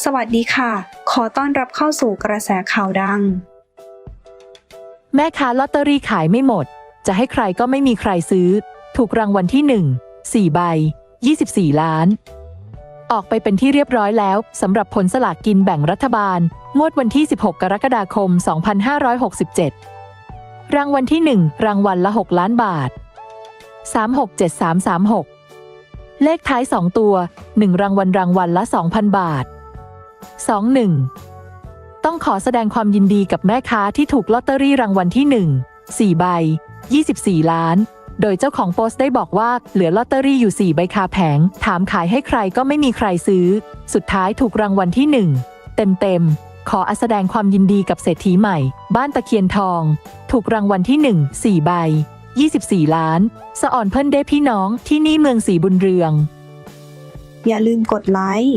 สวัสดีค่ะ ขอต้อนรับเข้าสู่กระแสข่าวดัง แม่ค้าลอตเตอรี่ขายไม่หมด จะให้ใครก็ไม่มีใครซื้อ ถูกรางวัลที่ 1 4 ใบ 24 ล้าน ออกไปเป็นที่เรียบร้อยแล้วสำหรับผลสลากกินแบ่งรัฐบาล งวดวันที่ 16 กรกฎาคม 2567 รางวัลที่ 1 รางวัลละ 6 ล้านบาท 367336 เลขท้าย 2 ตัว 1 รางวัลรางวัลละ 2,000 บาท 21 ต้องขอแสดงความยินดีกับแม่ค้าที่ถูกลอตเตอรี่รางวัลที่ 1 4 ใบ 24 ล้าน โดยเจ้าของโพสต์ได้บอกว่าเหลือลอตเตอรี่อยู่ 4 ใบคาแผง ถามขายให้ใครก็ไม่มีใครซื้อ สุดท้ายถูกรางวัลที่ 1 เต็มเต็มๆขออแสดงความยินดีกับเศรษฐีใหม่ บ้านตะเคียนทอง ถูกรางวัลที่ 1 4 ใบ 24 ล้าน สะอ่อนเพิ่นได้พี่น้องที่นี่เมืองสีบุญเรือง อย่าลืมกดไลค์